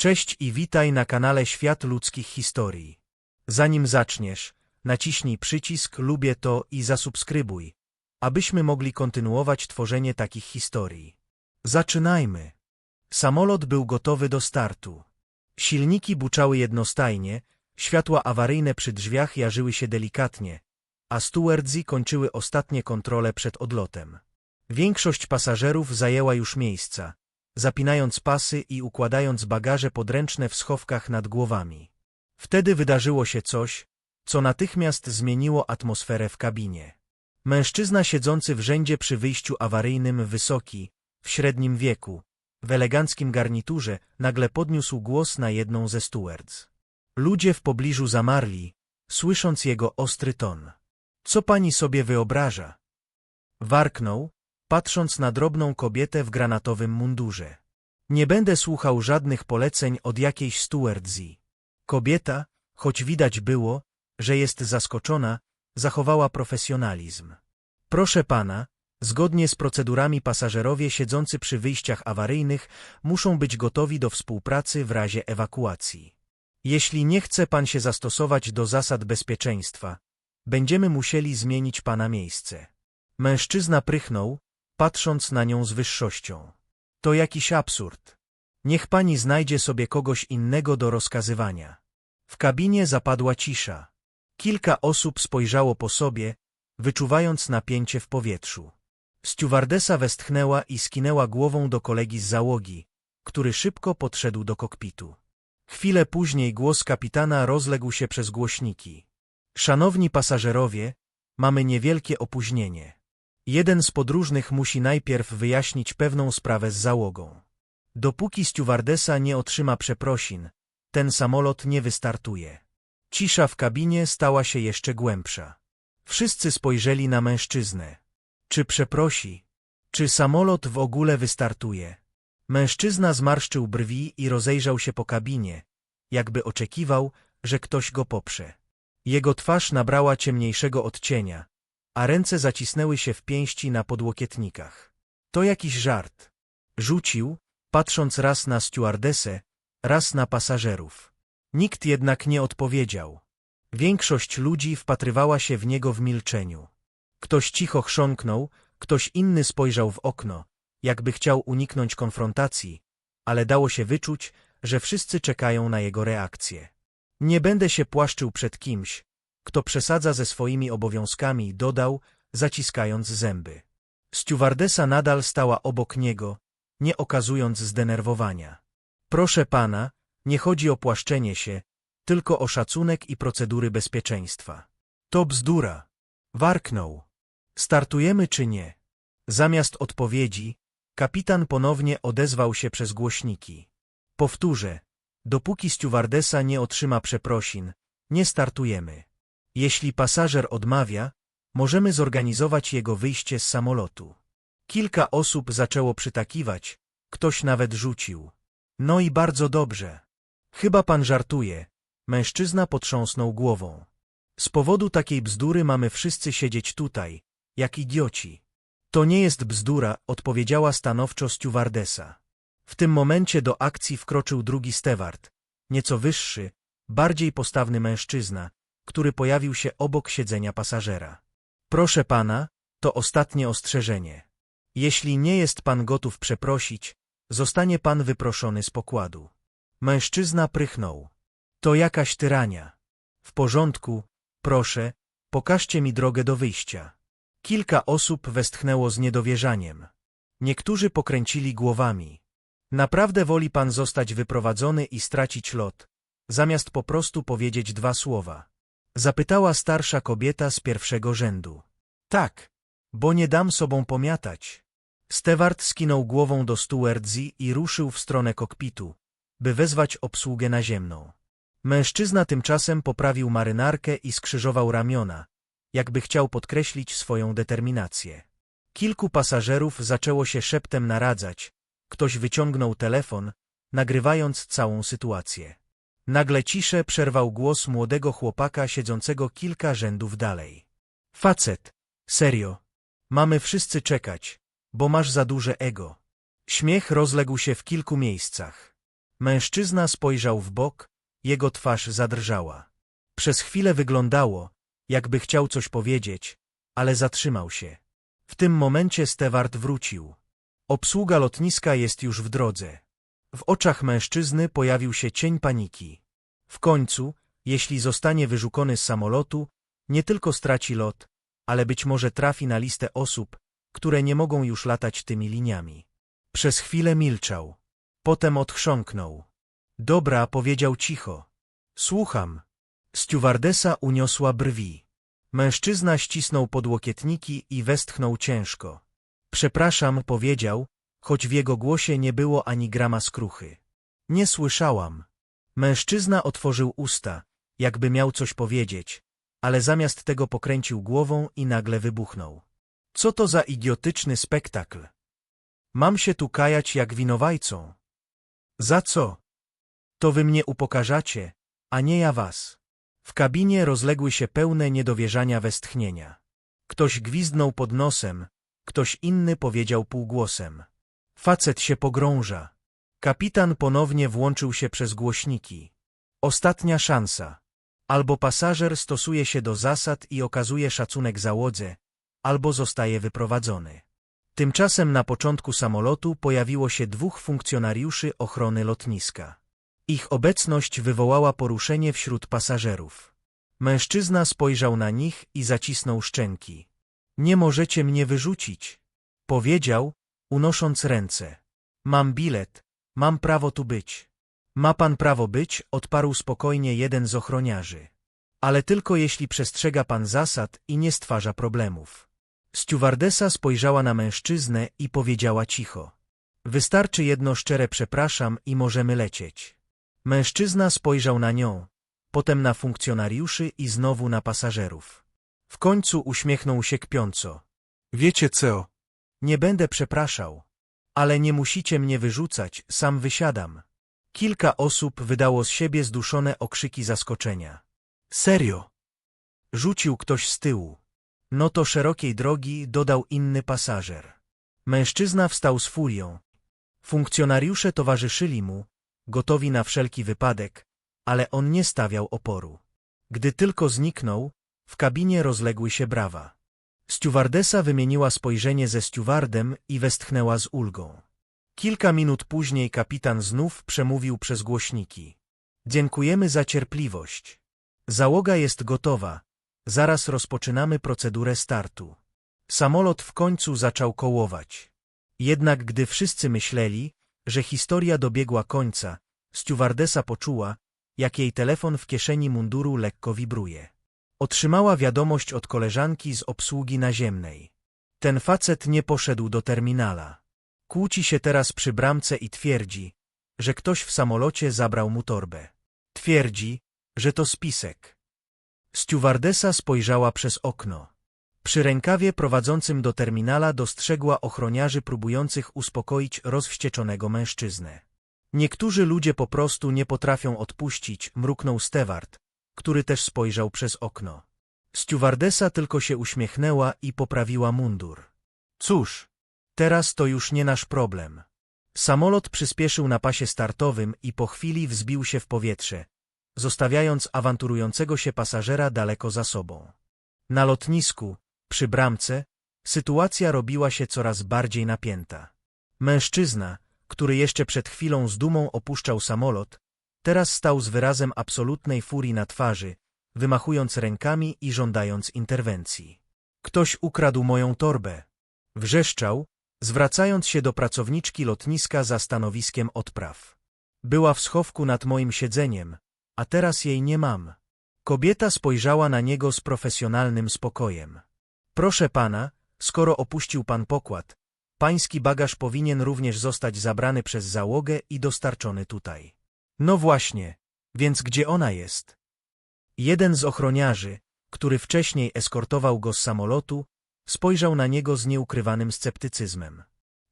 Cześć i witaj na kanale Świat Ludzkich Historii. Zanim zaczniesz, naciśnij przycisk Lubię to i zasubskrybuj, abyśmy mogli kontynuować tworzenie takich historii. Zaczynajmy. Samolot był gotowy do startu. Silniki buczały jednostajnie, światła awaryjne przy drzwiach jarzyły się delikatnie, a stewardzi kończyły ostatnie kontrole przed odlotem. Większość pasażerów zajęła już miejsca, zapinając pasy i układając bagaże podręczne w schowkach nad głowami. Wtedy wydarzyło się coś, co natychmiast zmieniło atmosferę w kabinie. Mężczyzna siedzący w rzędzie przy wyjściu awaryjnym, wysoki, w średnim wieku, w eleganckim garniturze, nagle podniósł głos na jedną ze stewards. Ludzie w pobliżu zamarli, słysząc jego ostry ton. Co pani sobie wyobraża? Warknął, patrząc na drobną kobietę w granatowym mundurze. Nie będę słuchał żadnych poleceń od jakiejś stewardzi. Kobieta, choć widać było, że jest zaskoczona, zachowała profesjonalizm. Proszę pana, zgodnie z procedurami pasażerowie siedzący przy wyjściach awaryjnych muszą być gotowi do współpracy w razie ewakuacji. Jeśli nie chce pan się zastosować do zasad bezpieczeństwa, będziemy musieli zmienić pana miejsce. Mężczyzna prychnął, patrząc na nią z wyższością. To jakiś absurd. Niech pani znajdzie sobie kogoś innego do rozkazywania. W kabinie zapadła cisza. Kilka osób spojrzało po sobie, wyczuwając napięcie w powietrzu. Stewardesa westchnęła i skinęła głową do kolegi z załogi, który szybko podszedł do kokpitu. Chwilę później głos kapitana rozległ się przez głośniki. Szanowni pasażerowie, mamy niewielkie opóźnienie. Jeden z podróżnych musi najpierw wyjaśnić pewną sprawę z załogą. Dopóki stewardesa nie otrzyma przeprosin, ten samolot nie wystartuje. Cisza w kabinie stała się jeszcze głębsza. Wszyscy spojrzeli na mężczyznę. Czy przeprosi? Czy samolot w ogóle wystartuje? Mężczyzna zmarszczył brwi i rozejrzał się po kabinie, jakby oczekiwał, że ktoś go poprze. Jego twarz nabrała ciemniejszego odcienia, a ręce zacisnęły się w pięści na podłokietnikach. To jakiś żart. Rzucił, patrząc raz na stewardesę, raz na pasażerów. Nikt jednak nie odpowiedział. Większość ludzi wpatrywała się w niego w milczeniu. Ktoś cicho chrząknął, ktoś inny spojrzał w okno, jakby chciał uniknąć konfrontacji, ale dało się wyczuć, że wszyscy czekają na jego reakcję. Nie będę się płaszczył przed kimś, kto przesadza ze swoimi obowiązkami, dodał, zaciskając zęby. Stewardesa nadal stała obok niego, nie okazując zdenerwowania. Proszę pana, nie chodzi o płaszczenie się, tylko o szacunek i procedury bezpieczeństwa. To bzdura. Warknął. Startujemy czy nie? Zamiast odpowiedzi, kapitan ponownie odezwał się przez głośniki. Powtórzę, dopóki stewardesa nie otrzyma przeprosin, nie startujemy. Jeśli pasażer odmawia, możemy zorganizować jego wyjście z samolotu. Kilka osób zaczęło przytakiwać, ktoś nawet rzucił. No i bardzo dobrze. Chyba pan żartuje. Mężczyzna potrząsnął głową. Z powodu takiej bzdury mamy wszyscy siedzieć tutaj, jak idioci. To nie jest bzdura, odpowiedziała stanowczo stewardesa. W tym momencie do akcji wkroczył drugi steward, nieco wyższy, bardziej postawny mężczyzna, który pojawił się obok siedzenia pasażera. Proszę pana, to ostatnie ostrzeżenie. Jeśli nie jest pan gotów przeprosić, zostanie pan wyproszony z pokładu. Mężczyzna prychnął. To jakaś tyrania. W porządku, proszę, pokażcie mi drogę do wyjścia. Kilka osób westchnęło z niedowierzaniem. Niektórzy pokręcili głowami. Naprawdę woli pan zostać wyprowadzony i stracić lot, zamiast po prostu powiedzieć dwa słowa. Zapytała starsza kobieta z pierwszego rzędu. Tak, bo nie dam sobą pomiatać. Steward skinął głową do stewardzi i ruszył w stronę kokpitu, by wezwać obsługę naziemną. Mężczyzna tymczasem poprawił marynarkę i skrzyżował ramiona, jakby chciał podkreślić swoją determinację. Kilku pasażerów zaczęło się szeptem naradzać, ktoś wyciągnął telefon, nagrywając całą sytuację. Nagle ciszę przerwał głos młodego chłopaka siedzącego kilka rzędów dalej. Facet, serio. Mamy wszyscy czekać, bo masz za duże ego. Śmiech rozległ się w kilku miejscach. Mężczyzna spojrzał w bok, jego twarz zadrżała. Przez chwilę wyglądało, jakby chciał coś powiedzieć, ale zatrzymał się. W tym momencie Stewart wrócił. Obsługa lotniska jest już w drodze. W oczach mężczyzny pojawił się cień paniki. W końcu, jeśli zostanie wyrzucony z samolotu, nie tylko straci lot, ale być może trafi na listę osób, które nie mogą już latać tymi liniami. Przez chwilę milczał. Potem odchrząknął. Dobra, powiedział cicho. Słucham. Stewardesa uniosła brwi. Mężczyzna ścisnął podłokietniki i westchnął ciężko. Przepraszam, powiedział, choć w jego głosie nie było ani grama skruchy. Nie słyszałam. Mężczyzna otworzył usta, jakby miał coś powiedzieć, ale zamiast tego pokręcił głową i nagle wybuchnął. Co to za idiotyczny spektakl? Mam się tu kajać jak winowajcą. Za co? To wy mnie upokarzacie, a nie ja was. W kabinie rozległy się pełne niedowierzania westchnienia. Ktoś gwizdnął pod nosem, ktoś inny powiedział półgłosem. Facet się pogrąża. Kapitan ponownie włączył się przez głośniki. Ostatnia szansa. Albo pasażer stosuje się do zasad i okazuje szacunek załodze, albo zostaje wyprowadzony. Tymczasem na początku samolotu pojawiło się dwóch funkcjonariuszy ochrony lotniska. Ich obecność wywołała poruszenie wśród pasażerów. Mężczyzna spojrzał na nich i zacisnął szczęki. Nie możecie mnie wyrzucić, powiedział, unosząc ręce. Mam bilet, mam prawo tu być. Ma pan prawo być, odparł spokojnie jeden z ochroniarzy. Ale tylko jeśli przestrzega pan zasad i nie stwarza problemów. Stewardesa spojrzała na mężczyznę i powiedziała cicho. Wystarczy jedno szczere przepraszam i możemy lecieć. Mężczyzna spojrzał na nią, potem na funkcjonariuszy i znowu na pasażerów. W końcu uśmiechnął się kpiąco. Wiecie co? Nie będę przepraszał. Ale nie musicie mnie wyrzucać, sam wysiadam. Kilka osób wydało z siebie zduszone okrzyki zaskoczenia. Serio? Rzucił ktoś z tyłu. No to szerokiej drogi dodał inny pasażer. Mężczyzna wstał z furią. Funkcjonariusze towarzyszyli mu, gotowi na wszelki wypadek, ale on nie stawiał oporu. Gdy tylko zniknął, w kabinie rozległy się brawa. Stewardesa wymieniła spojrzenie ze stewardem i westchnęła z ulgą. Kilka minut później kapitan znów przemówił przez głośniki. Dziękujemy za cierpliwość. Załoga jest gotowa. Zaraz rozpoczynamy procedurę startu. Samolot w końcu zaczął kołować. Jednak gdy wszyscy myśleli, że historia dobiegła końca, stewardesa poczuła, jak jej telefon w kieszeni munduru lekko wibruje. Otrzymała wiadomość od koleżanki z obsługi naziemnej. Ten facet nie poszedł do terminala. Kłóci się teraz przy bramce i twierdzi, że ktoś w samolocie zabrał mu torbę. Twierdzi, że to spisek. Stewardesa spojrzała przez okno. Przy rękawie prowadzącym do terminala dostrzegła ochroniarzy próbujących uspokoić rozwścieczonego mężczyznę. Niektórzy ludzie po prostu nie potrafią odpuścić, mruknął Stewart, który też spojrzał przez okno. Stewardesa tylko się uśmiechnęła i poprawiła mundur. Cóż, teraz to już nie nasz problem. Samolot przyspieszył na pasie startowym i po chwili wzbił się w powietrze, zostawiając awanturującego się pasażera daleko za sobą. Na lotnisku, przy bramce, sytuacja robiła się coraz bardziej napięta. Mężczyzna, który jeszcze przed chwilą z dumą opuszczał samolot, teraz stał z wyrazem absolutnej furii na twarzy, wymachując rękami i żądając interwencji. Ktoś ukradł moją torbę. Wrzeszczał, zwracając się do pracowniczki lotniska za stanowiskiem odpraw. Była w schowku nad moim siedzeniem, a teraz jej nie mam. Kobieta spojrzała na niego z profesjonalnym spokojem. Proszę pana, skoro opuścił pan pokład, pański bagaż powinien również zostać zabrany przez załogę i dostarczony tutaj. No właśnie, więc gdzie ona jest? Jeden z ochroniarzy, który wcześniej eskortował go z samolotu, spojrzał na niego z nieukrywanym sceptycyzmem.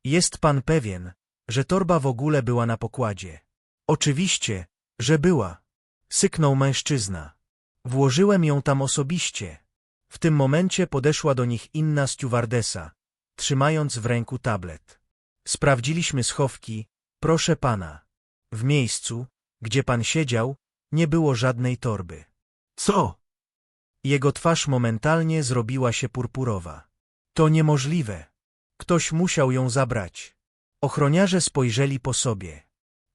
Jest pan pewien, że torba w ogóle była na pokładzie? Oczywiście, że była. Syknął mężczyzna. Włożyłem ją tam osobiście. W tym momencie podeszła do nich inna stewardesa, trzymając w ręku tablet. Sprawdziliśmy schowki, proszę pana. W miejscu, gdzie pan siedział, nie było żadnej torby. Co? Jego twarz momentalnie zrobiła się purpurowa. To niemożliwe. Ktoś musiał ją zabrać. Ochroniarze spojrzeli po sobie.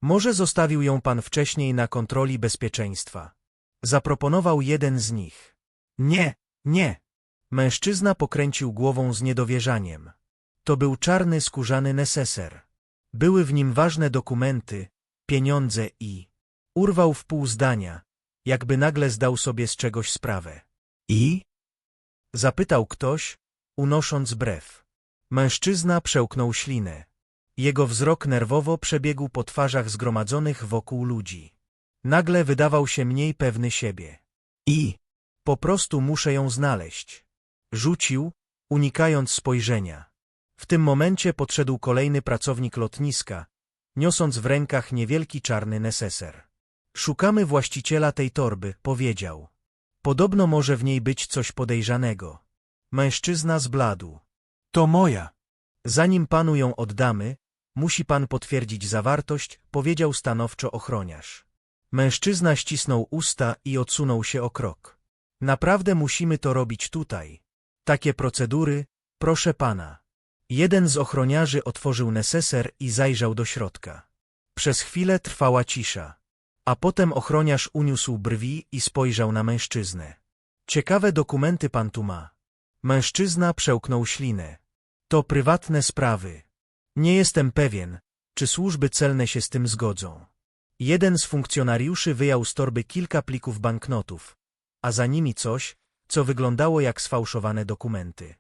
Może zostawił ją pan wcześniej na kontroli bezpieczeństwa. Zaproponował jeden z nich. Nie, nie. Mężczyzna pokręcił głową z niedowierzaniem. To był czarny skórzany neseser. Były w nim ważne dokumenty, pieniądze i... Urwał w pół zdania, jakby nagle zdał sobie z czegoś sprawę. I? Zapytał ktoś, unosząc brew. Mężczyzna przełknął ślinę. Jego wzrok nerwowo przebiegł po twarzach zgromadzonych wokół ludzi. Nagle wydawał się mniej pewny siebie. I? Po prostu muszę ją znaleźć. Rzucił, unikając spojrzenia. W tym momencie podszedł kolejny pracownik lotniska, niosąc w rękach niewielki czarny neseser. Szukamy właściciela tej torby, powiedział. Podobno może w niej być coś podejrzanego. Mężczyzna zbladł. To moja. Zanim panu ją oddamy, musi pan potwierdzić zawartość, powiedział stanowczo ochroniarz. Mężczyzna ścisnął usta i odsunął się o krok. Naprawdę musimy to robić tutaj. Takie procedury, proszę pana. Jeden z ochroniarzy otworzył neseser i zajrzał do środka. Przez chwilę trwała cisza. A potem ochroniarz uniósł brwi i spojrzał na mężczyznę. Ciekawe dokumenty pan tu ma. Mężczyzna przełknął ślinę. To prywatne sprawy. Nie jestem pewien, czy służby celne się z tym zgodzą. Jeden z funkcjonariuszy wyjął z torby kilka plików banknotów, a za nimi coś, co wyglądało jak sfałszowane dokumenty.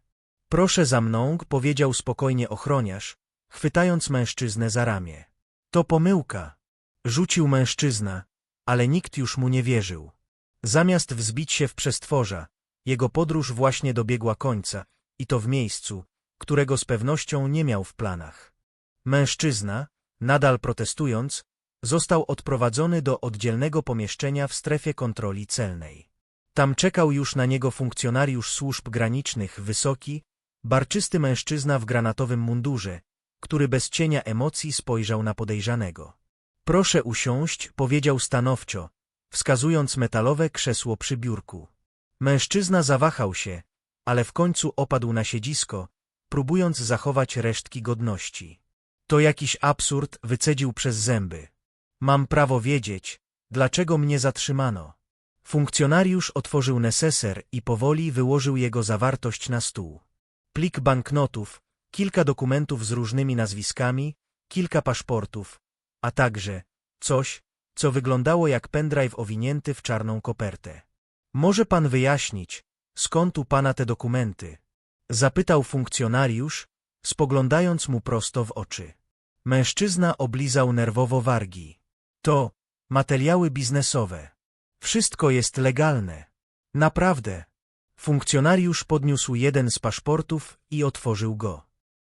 Proszę za mną, powiedział spokojnie ochroniarz, chwytając mężczyznę za ramię. To pomyłka. Rzucił mężczyzna, ale nikt już mu nie wierzył. Zamiast wzbić się w przestworza, jego podróż właśnie dobiegła końca i to w miejscu, którego z pewnością nie miał w planach. Mężczyzna, nadal protestując, został odprowadzony do oddzielnego pomieszczenia w strefie kontroli celnej. Tam czekał już na niego funkcjonariusz służb granicznych, wysoki, barczysty mężczyzna w granatowym mundurze, który bez cienia emocji spojrzał na podejrzanego. Proszę usiąść, powiedział stanowczo, wskazując metalowe krzesło przy biurku. Mężczyzna zawahał się, ale w końcu opadł na siedzisko, próbując zachować resztki godności. To jakiś absurd, wycedził przez zęby. Mam prawo wiedzieć, dlaczego mnie zatrzymano. Funkcjonariusz otworzył neseser i powoli wyłożył jego zawartość na stół. Plik banknotów, kilka dokumentów z różnymi nazwiskami, kilka paszportów, a także coś, co wyglądało jak pendrive owinięty w czarną kopertę. Może pan wyjaśnić, skąd u pana te dokumenty? Zapytał funkcjonariusz, spoglądając mu prosto w oczy. Mężczyzna oblizał nerwowo wargi. To materiały biznesowe. Wszystko jest legalne. Naprawdę. Funkcjonariusz podniósł jeden z paszportów i otworzył go.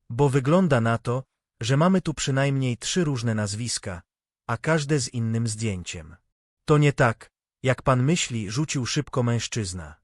Bo wygląda na to, że mamy tu przynajmniej trzy różne nazwiska, a każde z innym zdjęciem. To nie tak, jak pan myśli, rzucił szybko mężczyzna.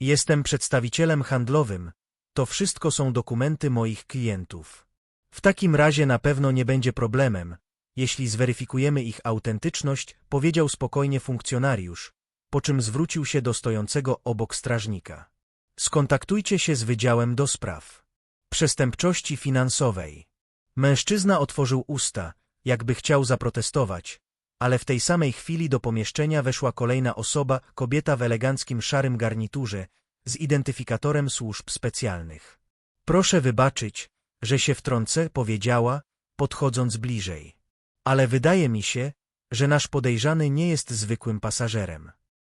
Jestem przedstawicielem handlowym, to wszystko są dokumenty moich klientów. W takim razie na pewno nie będzie problemem, jeśli zweryfikujemy ich autentyczność, powiedział spokojnie funkcjonariusz, po czym zwrócił się do stojącego obok strażnika. Skontaktujcie się z Wydziałem do Spraw Przestępczości Finansowej. Mężczyzna otworzył usta, jakby chciał zaprotestować, ale w tej samej chwili do pomieszczenia weszła kolejna osoba, kobieta w eleganckim szarym garniturze, z identyfikatorem służb specjalnych. Proszę wybaczyć, że się wtrącę, powiedziała, podchodząc bliżej. Ale wydaje mi się, że nasz podejrzany nie jest zwykłym pasażerem.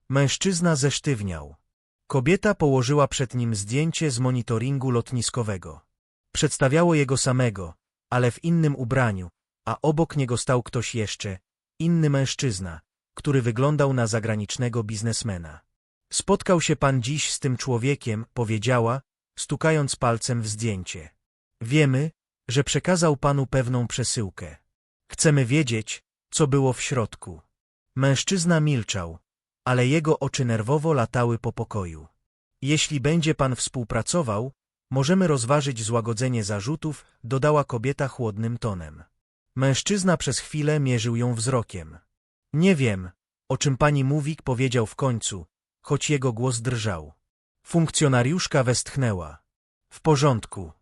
Mężczyzna zesztywniał. Kobieta położyła przed nim zdjęcie z monitoringu lotniskowego. Przedstawiało jego samego, ale w innym ubraniu, a obok niego stał ktoś jeszcze, inny mężczyzna, który wyglądał na zagranicznego biznesmena. Spotkał się pan dziś z tym człowiekiem, powiedziała, stukając palcem w zdjęcie. Wiemy, że przekazał panu pewną przesyłkę. Chcemy wiedzieć, co było w środku. Mężczyzna milczał, ale jego oczy nerwowo latały po pokoju. Jeśli będzie pan współpracował, możemy rozważyć złagodzenie zarzutów, dodała kobieta chłodnym tonem. Mężczyzna przez chwilę mierzył ją wzrokiem. Nie wiem, o czym pani mówi, powiedział w końcu, choć jego głos drżał. Funkcjonariuszka westchnęła. W porządku.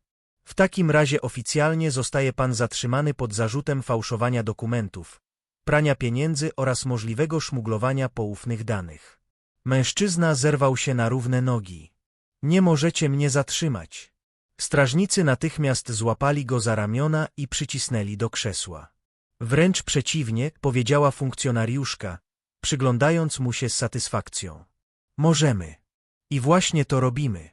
W takim razie oficjalnie zostaje pan zatrzymany pod zarzutem fałszowania dokumentów, prania pieniędzy oraz możliwego szmuglowania poufnych danych. Mężczyzna zerwał się na równe nogi. Nie możecie mnie zatrzymać. Strażnicy natychmiast złapali go za ramiona i przycisnęli do krzesła. Wręcz przeciwnie, powiedziała funkcjonariuszka, przyglądając mu się z satysfakcją. Możemy. I właśnie to robimy.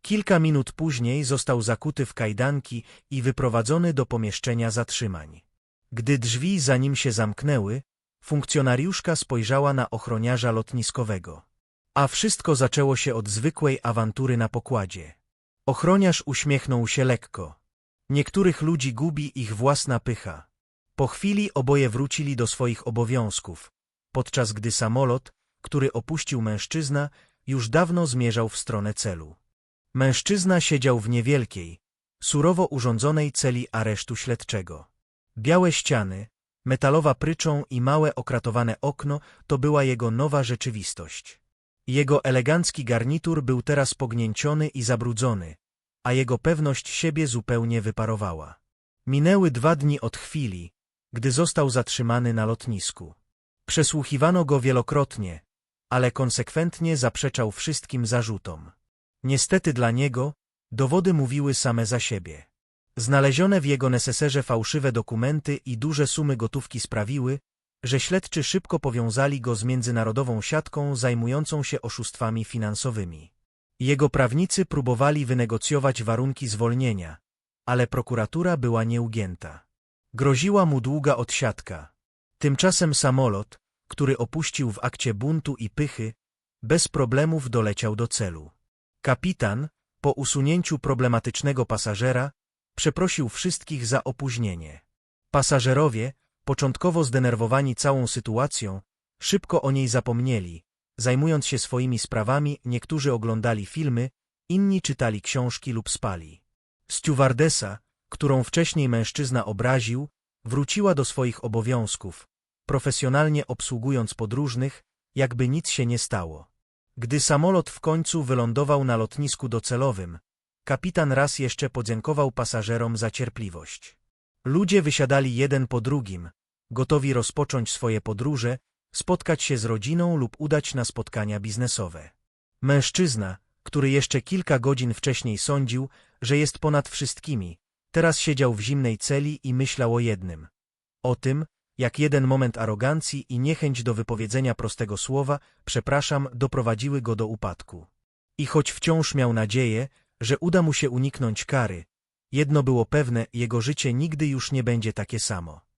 Kilka minut później został zakuty w kajdanki i wyprowadzony do pomieszczenia zatrzymań. Gdy drzwi za nim się zamknęły, funkcjonariuszka spojrzała na ochroniarza lotniskowego. A wszystko zaczęło się od zwykłej awantury na pokładzie. Ochroniarz uśmiechnął się lekko. Niektórych ludzi gubi ich własna pycha. Po chwili oboje wrócili do swoich obowiązków, podczas gdy samolot, który opuścił mężczyzna, już dawno zmierzał w stronę celu. Mężczyzna siedział w niewielkiej, surowo urządzonej celi aresztu śledczego. Białe ściany, metalowa pryczą i małe okratowane okno to była jego nowa rzeczywistość. Jego elegancki garnitur był teraz pognięciony i zabrudzony, a jego pewność siebie zupełnie wyparowała. Minęły dwa dni od chwili, gdy został zatrzymany na lotnisku. Przesłuchiwano go wielokrotnie, ale konsekwentnie zaprzeczał wszystkim zarzutom. Niestety dla niego dowody mówiły same za siebie. Znalezione w jego neseserze fałszywe dokumenty i duże sumy gotówki sprawiły, że śledczy szybko powiązali go z międzynarodową siatką zajmującą się oszustwami finansowymi. Jego prawnicy próbowali wynegocjować warunki zwolnienia, ale prokuratura była nieugięta. Groziła mu długa odsiadka. Tymczasem samolot, który opuścił w akcie buntu i pychy, bez problemów doleciał do celu. Kapitan, po usunięciu problematycznego pasażera, przeprosił wszystkich za opóźnienie. Pasażerowie, początkowo zdenerwowani całą sytuacją, szybko o niej zapomnieli. Zajmując się swoimi sprawami, niektórzy oglądali filmy, inni czytali książki lub spali. Stewardesa, którą wcześniej mężczyzna obraził, wróciła do swoich obowiązków, profesjonalnie obsługując podróżnych, jakby nic się nie stało. Gdy samolot w końcu wylądował na lotnisku docelowym, kapitan raz jeszcze podziękował pasażerom za cierpliwość. Ludzie wysiadali jeden po drugim, gotowi rozpocząć swoje podróże, spotkać się z rodziną lub udać na spotkania biznesowe. Mężczyzna, który jeszcze kilka godzin wcześniej sądził, że jest ponad wszystkimi, teraz siedział w zimnej celi i myślał o jednym. O tym, jak jeden moment arogancji i niechęć do wypowiedzenia prostego słowa, przepraszam, doprowadziły go do upadku. I choć wciąż miał nadzieję, że uda mu się uniknąć kary, jedno było pewne, jego życie nigdy już nie będzie takie samo.